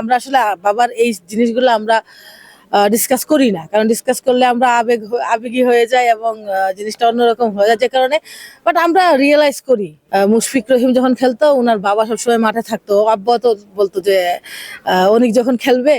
আমরা আসলে বাবার এই জিনিসগুলো আমরা ডিসকাস করি না। কারণ ডিসকাস করলে আমরা আবেগ আবেগী হয়ে যায় এবং জিনিসটা অন্যরকম হয়ে যায় যে কারণে। বাট আমরা রিয়েলাইজ করি মুশফিক রহিম যখন খেলতো ওনার বাবা সবসময় মাঠে থাকতো। আব্বা তো বলতো যে অনেক যখন খেলবে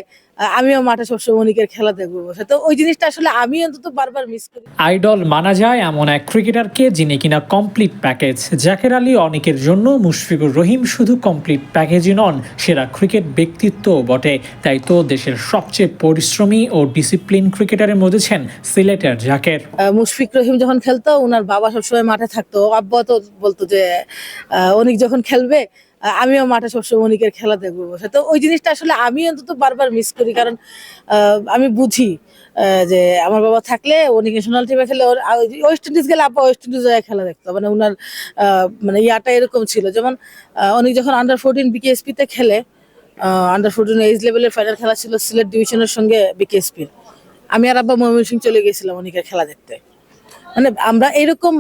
আমিও মাঠে সবসময় অনিকের খেলা দেখব বসে। তো ওই জিনিসটা আসলে আমি অন্তত বারবার মিস করি। আইডল মানা যায় এমন এক ক্রিকেটারকে যিনি কিনা কমপ্লিট প্যাকেজ জাকের আলী অনেকের জন্য মুশফিকুর রহিম শুধু কমপ্লিট প্যাকেজই নন সেরা ক্রিকেট ব্যক্তিত্বও বটে। তাই তো দেশের সবচেয়ে পরিশ্রমী ও ডিসিপ্লিন ক্রিকেটারের মধ্যে ছেন সিলেটের জাকের। মুশফিক রহিম যখন খেলতো ওনার বাবা সবসময় মাঠে থাকতো। আব্বা তো বলতো যে অনিক যখন খেলবে আমিও মাঠে সবসময় অনিকের খেলা দেখব বসে। তো ওই জিনিসটা আসলে আমি অন্তত বারবার মিস করি, কারণ আমি বুঝি যে আমার বাবা থাকলে অনিক ন্যাশনাল টিমে খেলে, ওর- ওয়েস্ট ইন্ডিজ গেলে আব্বা ওয়েস্ট ইন্ডিজ খেলা দেখতো। মানে ওনার মানে ইয়াটা এরকম ছিল। যেমন অনিক যখন আন্ডার ফোরটিন বিকেএসপি তে খেলে আন্ডার ফোরটিন এইজ লেভেলের ফাইনাল খেলা ছিল সিলেট ডিভিশনের সঙ্গে বিকেএসপির আমি আর আব্বা ময়মনসিং চলে গেছিলাম অনিকের খেলা দেখতে। মানে আমরা এরকম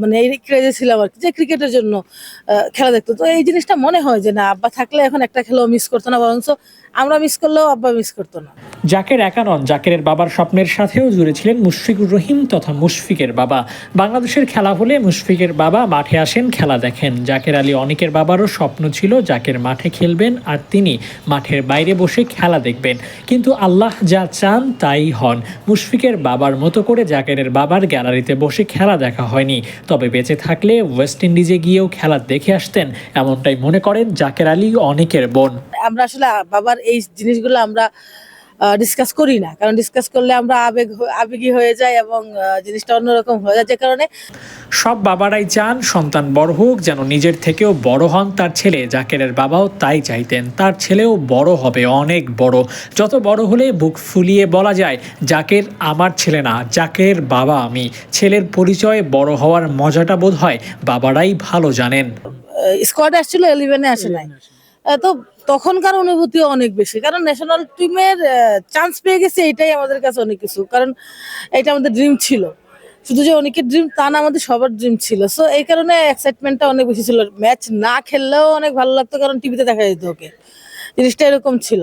মানে এই ক্রেজে ছিলাম আর কি, যে ক্রিকেটের জন্য খেলা দেখতো। তো এই জিনিসটা মনে হয় যে না, আব্বা থাকলে এখন একটা খেলাও মিস করতো না, বরঞ্চ আমরা মিস করলেও আব্বা মিস করতো না। জাকের একা নন, জাকেরের বাবার স্বপ্নের সাথেও জুড়েছিলেন মুশফিকুর রহিম তথা মুশফিকের বাবা। বাংলাদেশের খেলা হলে মুশফিকের বাবা মাঠে আসেন, খেলা দেখেন। জাকের আলী অনেকের বাবারও স্বপ্ন ছিল জাকের মাঠে খেলবেন আর তিনি মাঠের বাইরে বসে খেলা দেখবেন। কিন্তু আল্লাহ যা চান তাই হন। মুশফিকের বাবার মতো করে জাকেরের বাবার গ্যালারিতে বসে খেলা দেখা হয়নি। তবে বেঁচে থাকলে ওয়েস্ট ইন্ডিজে গিয়েও খেলা দেখে আসতেন, এমনটাই মনে করেন জাকের আলী অনেকের বোন। আমরা আসলে বাবার এই জিনিসগুলো আমরা ডিসকাস করি না। কারণ ডিসকাস করলে আমরা আবেগ আবেগী হয়ে যাই এবং জিনিসটা অন্যরকম হয়ে যায়। যে কারণে সব বাবারাই চান সন্তান বড় হোক যেন নিজের থেকেও বড় হন তার ছেলে। জাকেরের বাবাও তাই চাইতেন তার ছেলেও বড় হবে অনেক বড়। যত বড় হলে বুক ফুলিয়ে বলা যায় জাকের আমার ছেলে না জাকের বাবা আমি। ছেলের পরিচয়ে বড় হওয়ার মজাটা বোধ হয় বাবারাই ভালো জানেন। স্কোয়াডে আসছিল ইলেভেনে আসে নাই। তো তখনকার অনুভূতি অনেক বেশি। কারণ ন্যাশনাল টিমের চান্স পেয়ে গেছে, এটাই আমাদের কাছে অনেক কিছু। কারণ এটা আমাদের ড্রিম ছিল। শুধু যে অনেকের ড্রিম তা না, আমাদের সবার ড্রিম ছিল। সো এই কারণে এক্সাইটমেন্টটা অনেক বেশি ছিল। ম্যাচ না খেললেও অনেক ভালো লাগতো, কারণ টিভিতে দেখা যেত ওকে। জিনিসটা এরকম ছিল।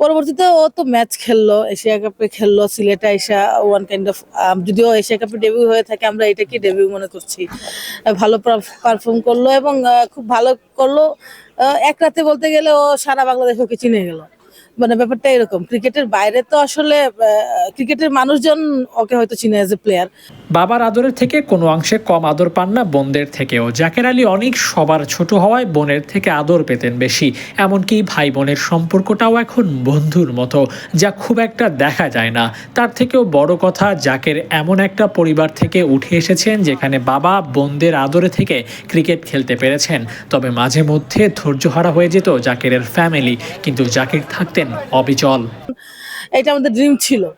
পরবর্তীতে ও তো ম্যাচ খেললো, এশিয়া কাপে খেললো, সিলেটে এসা ওয়ান কাইন্ড অফ যদিও এশিয়া কাপে ডেবিউ হয়ে থাকে, আমরা এটাকে ডেবিউ মনে করছি। ভালো পারফর্ম করল এবং খুব ভালো করল। এক রাতে বলতে গেলে ও সারা বাংলাদেশ ওকে চিনে গেল। মানে ব্যাপারটা এরকম। ক্রিকেটের বাইরে তো আসলে ক্রিকেটের মানুষজন ওকে হয়তো চিনে এজ এ প্লেয়ার বাবার আদরের থেকে কোনো অংশে কম আদর পান না বোনদের থেকেও। জাকের আলী অনেক সবার ছোট হওয়ায় বোনের থেকে আদর পেতেন বেশি। এমনকি ভাই বোনের সম্পর্কটাও এখন বন্ধুর মতো, যা খুব একটা দেখা যায় না। তার থেকেও বড় কথা, জাকের এমন একটা পরিবার থেকে উঠে এসেছেন যেখানে বাবা বোনদের আদরে থেকে ক্রিকেট খেলতে পেরেছেন। তবে মাঝে মধ্যে ধৈর্যহারা হয়ে যেত জাকেরের ফ্যামিলি, কিন্তু জাকির থাকতেন অবিচল। এটা আমাদের ড্রিম ছিল।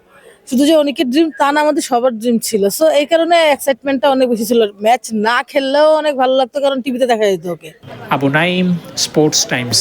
শুধু যে অনেকের ড্রিম তা না, আমাদের সবার ড্রিম ছিল। সো এই কারণে এক্সাইটমেন্টটা অনেক বেশি ছিল। ম্যাচ না খেললেও অনেক ভালো লাগতো, কারণ টিভিতে দেখা যেত ওকে। Abu Naim Sports Times